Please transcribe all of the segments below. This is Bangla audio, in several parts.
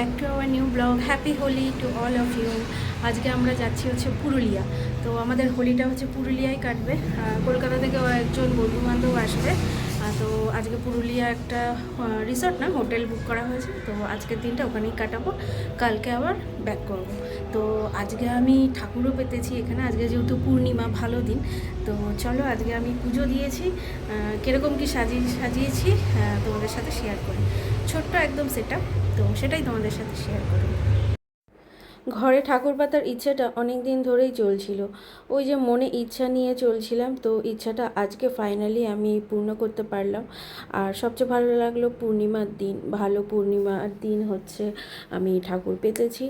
Back to our new blog. Happy Holi to all of you আজকে আমরা যাচ্ছি হচ্ছে পুরুলিয়া। তো আমাদের হোলিটা হচ্ছে পুরুলিয়ায় কাটবে। কলকাতা থেকে একজন বন্ধু বান্ধব আসবে তো আজকে পুরুলিয়া একটা রিসর্ট না, হোটেল বুক করা হয়েছে। তো আজকের দিনটা ওখানেই কাটাবো। কালকে আবার ব্যাক করব। তো আজকে আমি ঠাকুরও পেতেছি এখানে। আজকে যেহেতু পূর্ণিমা, ভালো দিন। তো চলো আজকে আমি পুজো দিয়েছি। কীরকম কি সাজিয়ে, সাজিয়েছি তোমাদের সাথে শেয়ার করি। ছোট্ট একদম সেট তো সেটাই তোমাদের সাথে শেয়ার করি ঘরে ঠাকুর পাতার ইচ্ছাটা অনেক দিন ধরেই চলছিল। ওই যে মনে ইচ্ছা নিয়ে চলছিলাম, তো ইচ্ছাটা আজকে ফাইনালি আমি পূর্ণ করতে পারলাম। আর সবচেয়ে ভালো লাগল পূর্ণিমার দিন, ভালো পূর্ণিমার দিন হচ্ছে আমি ঠাকুর পেতেছি।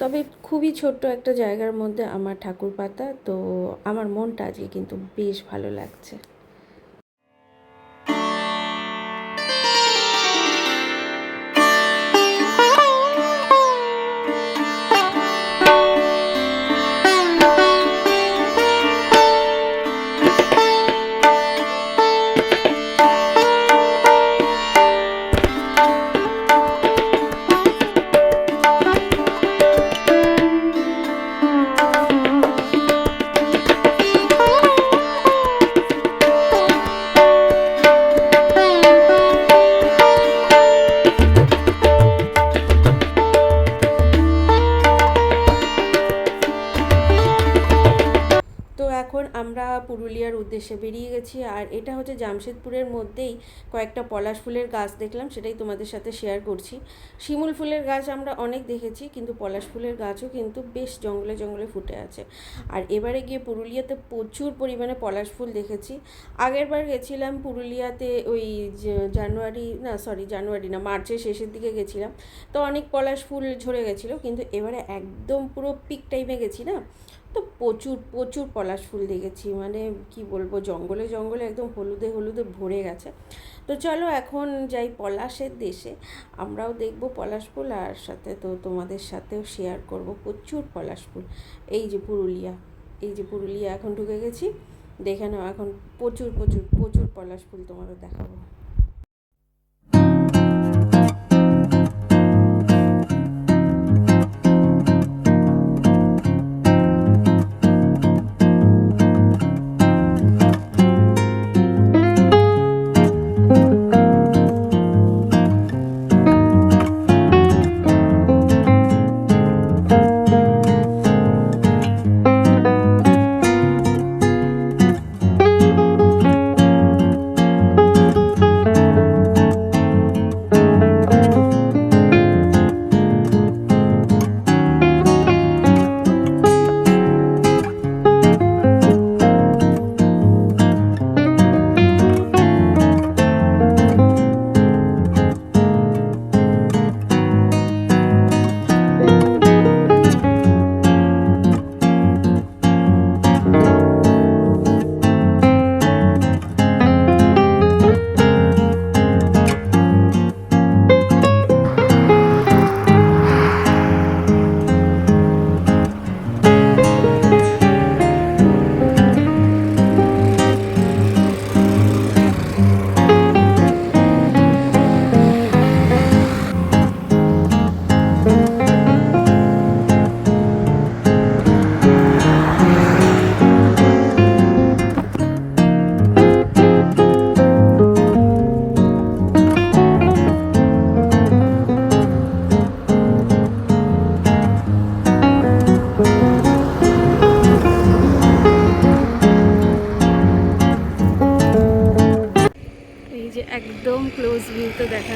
তবে খুবই ছোট্ট একটা জায়গার মধ্যে আমার ঠাকুর পাতা, তো আমার মনটা আজকে কিন্তু বেশ ভালো লাগছে। উদ্দেশ্যে বেরিয়ে গেছি। আর এটা হচ্ছে জামশেদপুরের মধ্যেই কয়েকটা পলাশ ফুলের গাছ দেখলাম, সেটাই তোমাদের সাথে শেয়ার করছি। শিমুল ফুলের গাছ আমরা অনেক দেখেছি, কিন্তু পলাশ ফুলের গাছও কিন্তু বেশ জঙ্গলে জঙ্গলে ফুটে আছে। আর এবারে গিয়ে পুরুলিয়াতে প্রচুর পরিমাণে পলাশ ফুল দেখেছি। আগের বার গেছিলাম পুরুলিয়াতে ওই জানুয়ারি, না সরি জানুয়ারি না, মার্চের শেষের দিকে গেছিলাম। তো অনেক পলাশ ফুল ঝরে গেছিল, কিন্তু এবারে একদম পুরো পিক টাইমে গেছি না? তো প্রচুর প্রচুর পলাশ ফুল দেখেছি। মানে কি বলব, জঙ্গলে জঙ্গলে একদম হলুদে হলুদে ভরে গেছে। তো চলো এখন যাই পলাশের দেশে। আমরাও দেখব পলাশ ফুল আর সাথে তো তোমাদের সাথেও শেয়ার করব প্রচুর পলাশ ফুল। এই যে পুরুলিয়া, এই যে পুরুলিয়া এখন ঢুকে গেছি। দেখে নাও, এখন প্রচুর প্রচুর প্রচুর পলাশ ফুল তোমাদের দেখাবো।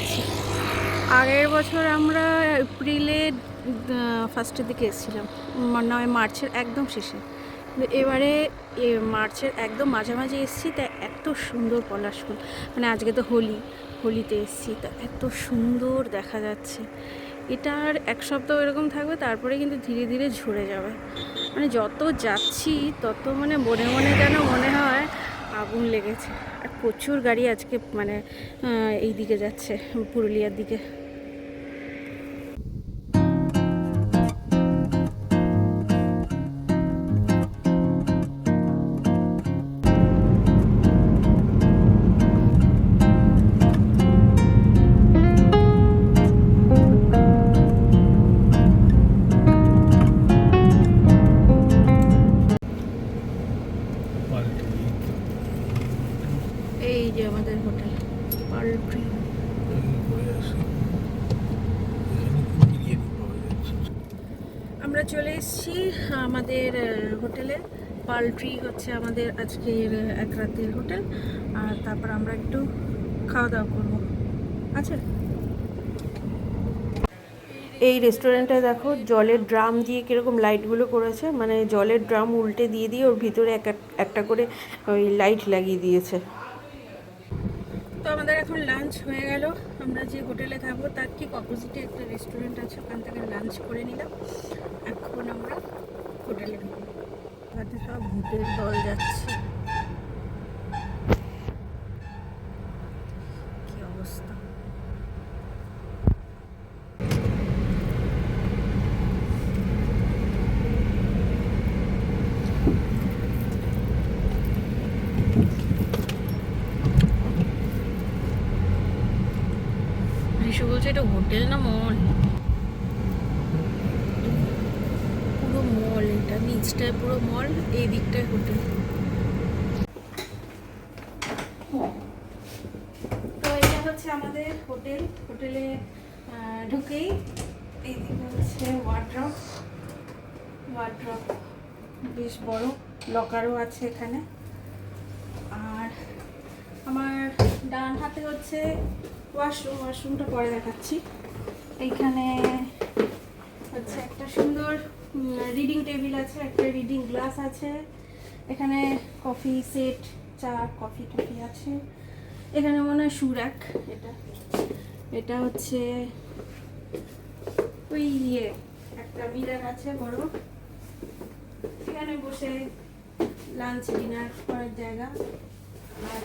দেখাচ্ছি আগের বছর আমরা এপ্রিলে ফার্স্টের দিকে এসেছিলাম। নয়, মার্চের একদম শেষে। এবারে মার্চের একদম মাঝামাঝি এসেছি, তা এত সুন্দর পলাশ ফুল। মানে আজকে তো হোলি, হোলিতে এসেছি, তা এত সুন্দর দেখা যাচ্ছে। এটা আর এক সপ্তাহ এরকম থাকবে, তারপরে কিন্তু ধীরে ধীরে ঝরে যাবে। মানে যত যাচ্ছি, তত মানে মনে মনে যেন মনে আগুন লেগেছে। আর প্রচুর গাড়ি আজকে মানে এই দিকে যাচ্ছে পুরুলিয়ার দিকে। হোটেলে। পার্ল ট্রি হচ্ছে আমাদের আজকের এক রাতের হোটেল। আর তারপর আমরা একটু খাওয়া দাওয়া করব। আচ্ছা। এই রেস্টুরেন্টে দেখো, জলের ড্রাম দিয়ে কীরকম লাইটগুলো করেছে। মানে জলের ড্রাম উল্টে দিয়ে দিয়ে ওর ভিতরে এক- একটা করে ওই লাইট লাগিয়ে দিয়েছে। তো আমাদের এখন লাঞ্চ হয়ে গেল। আমরা যে হোটেলে থাকব, তার ঠিক অপোজিটে একটা রেস্টুরেন্ট আছে। ওখান থেকে লাঞ্চ করে নিলাম। এখন আমরা হোটেলে ঢুকবো সব ভূতের দল যাচ্ছে। বলছে এটা হোটেল না মল পুরো মল এটা নিচটায় পুরো মল এই দিকটায় হোটেল। তো এটা হচ্ছে আমাদের হোটেল। হোটেলে ঢুকেই হচ্ছে বেশ বড় লকারও আছে এখানে। আর আমার ডান হাতে হচ্ছে ওয়াশরুম ওয়াশরুমটা পরে দেখাচ্ছি। এইখানে হচ্ছে একটা সুন্দর রিডিং টেবিল আছে, একটা রিডিং গ্লাস আছে, এখানে কফি সেট চা কফি টফি আছে, এখানে মনে হয় সুরাক এটা। এটা হচ্ছে ওই ইয়ে একটা মিরার আছে বড়। এখানে বসে লাঞ্চ ডিনার করার জায়গা। আর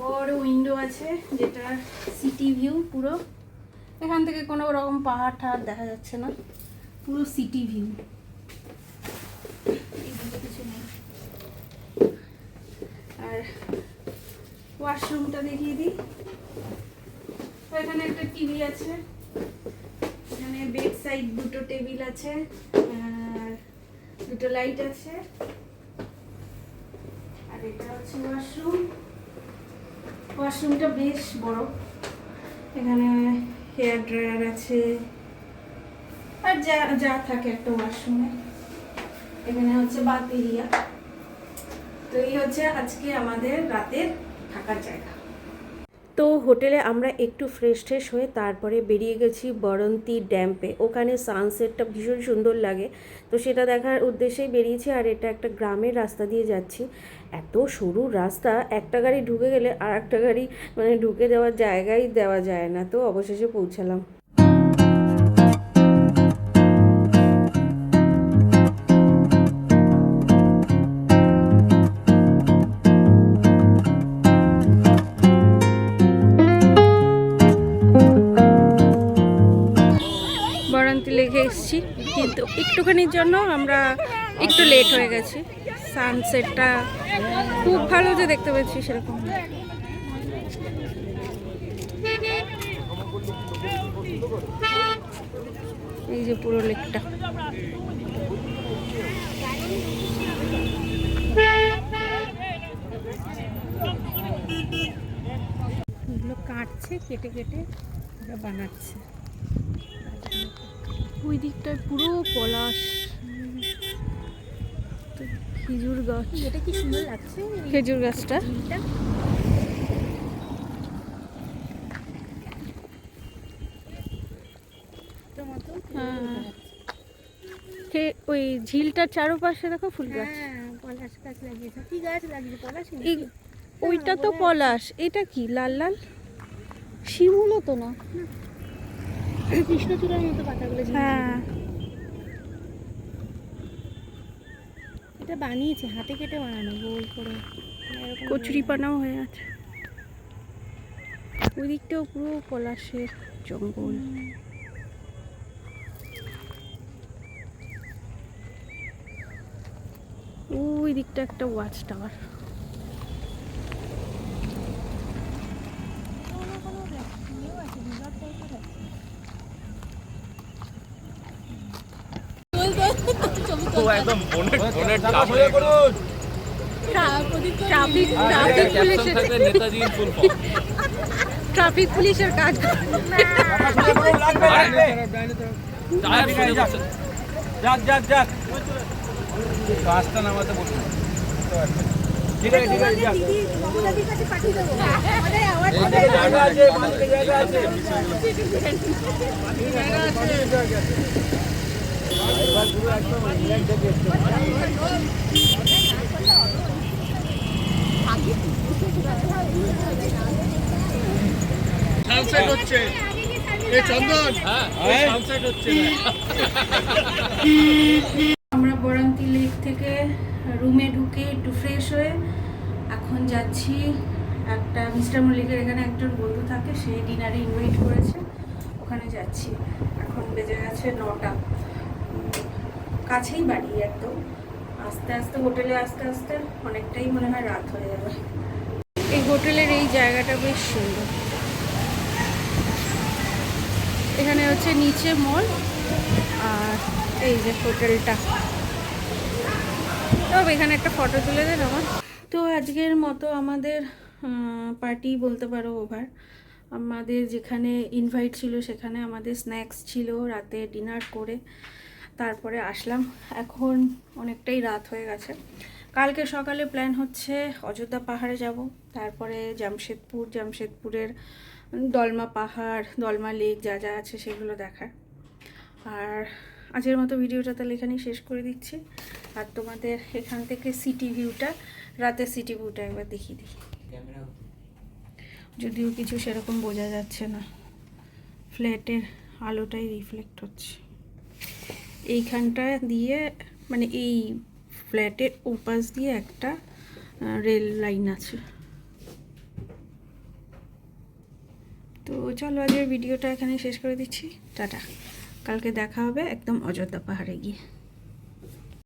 বড় উইন্ডো আছে যেটা সিটি ভিউ পুরো। এখান থেকে কোনো রকম পাহাড় ঠাড় দেখা যাচ্ছে না। পুরো সিটি ভিউ কিছু নেই। আর ওয়াশরুমটা দেখিয়ে দিই। এখানে একটা টিভি আছে। এখানে বেড সাইড দুটো টেবিল আছে। আর দুটো লাইট আছে। আর এটা হচ্ছে ওয়াশরুম ওয়াশরুমটা বেশ বড়। এখানে হেয়ার ড্রায়ার আছে। আর যা যা থাকে একটা ওয়াশরুমে এখানে হচ্ছে এরিয়া তো এই হচ্ছে আজকে আমাদের রাতের থাকার জায়গা। তো হোটেলে আমরা একটু ফ্রেশ ট্রেশ হয়ে তারপরে বেরিয়ে গেছি বরন্তি ড্যাম্পে ওখানে সানসেটটা ভীষণ সুন্দর লাগে। তো সেটা দেখার উদ্দেশ্যেই বেরিয়েছি আর এটা একটা গ্রামের রাস্তা দিয়ে যাচ্ছি। এত সরু রাস্তা, একটা গাড়ি ঢুকে গেলে আর একটা গাড়ি মানে ঢুকে দেওয়ার জায়গাই দেওয়া যায় না। তো অবশেষে পৌঁছালাম। একটুখানির জন্য আমরা একটু লেট হয়ে গেছি। সানসেটটা খুব ভালো যে দেখতে পাচ্ছি সেরকম। এই যে পুরো লেকটা কাটছে, কেটে কেটে বানাচ্ছে। ওই দিকটায় পুরো পলাশ। খেজুর গাছ। এটা কি সুন্দর লাগছে? খেজুর গাছটা। হ্যাঁ। খে- ওই ঝিলটার চারপাশে দেখো ফুল গাছ। হ্যাঁ পলাশ গাছ লাগিয়েছে। কি গাছ লাগিয়েছে পলাশ? ওইটা তো পলাশ। এটা কি লাল লাল? শিমুলও তো না কৃষ্ণচূড়ার মতো পাতাগুলো হ্যাঁ। এটা বানিয়েছে হাতে কেটে বানানো গোল করে। কচুরি পানাও হয়ে আছে। ওই দিকটাও পুরো পলাশের জঙ্গল। ওই দিকটা একটা ওয়াচ টাওয়ার কোনো কোনো ইয়েও আছে রিসর্ট টাইপের আছে ও একদম বোনের বোনের চাপ হয়ে ট্রাফিক ট্রাফিক পুলিশের নেতাজি ফুল ফর্ম ট্রাফিক পুলিশের কাজ। টায়ার শুনে বসে যাক যাক যাক। রাস্তা নামাতে বলুন ঠিক আছে ঠিক আছে যাক। জায়গা আছে বাঁধতে জায়গা আছে। সানসেট হচ্ছে। এ চন্দন। হ্যাঁ। সানসেট হচ্ছে। আমরা বরান্তি লেক থেকে রুমে ঢুকে একটু ফ্রেশ হয়ে এখন যাচ্ছি। একটা মিস্টার মল্লিকের এখানে একজন বন্ধু থাকে সে ডিনারে ইনভাইট করেছে। ওখানে যাচ্ছি। এখন বেজে গেছে নটা। কাছেই বাড়ি একদম। আস্তে আস্তে হোটেলে, আস্তে আস্তে অনেকটাই মনে হয় রাত হয়ে যাবে। এই হোটেলের এই জায়গাটা বেশ সুন্দর। এখানে হচ্ছে নিচে মল আর এই যে হোটেলটা। তবে এখানে একটা ফটো তুলে দেন আমার তো আজকের মতো আমাদের পার্টি বলতে পারো ওভার। আমাদের যেখানে ইনভাইট ছিল সেখানে আমাদের স্ন্যাক্স ছিল, রাতে ডিনার করে। তারপরে আসলাম। এখন অনেকটাই রাত হয়ে গেছে। কালকে সকালে প্ল্যান হচ্ছে অযোধ্যা পাহাড়ে যাব। তারপরে জামশেদপুর জামশেদপুরের দলমা পাহাড় দলমা লেক যা যা আছে সেগুলো দেখার। আর আজকের মতো ভিডিওটা তাহলে এখানেই শেষ করে দিচ্ছি। আর তোমাদের এখান থেকে সিটি ভিউটা রাতের সিটি ভিউটা একবার দেখিয়ে দিই। যদিও কিছু সেরকম বোঝা যাচ্ছে না। ফ্ল্যাটের আলোটাই রিফ্লেক্ট হচ্ছে। এইখানটা দিয়ে মানে এই ফ্ল্যাটের ওপাশ দিয়ে একটা রেল লাইন আছে। তো চলো আজকের ভিডিওটা এখানে শেষ করে দিচ্ছি। টাটা। কালকে দেখা হবে একদম অযোধ্যা পাহাড়ে গিয়ে।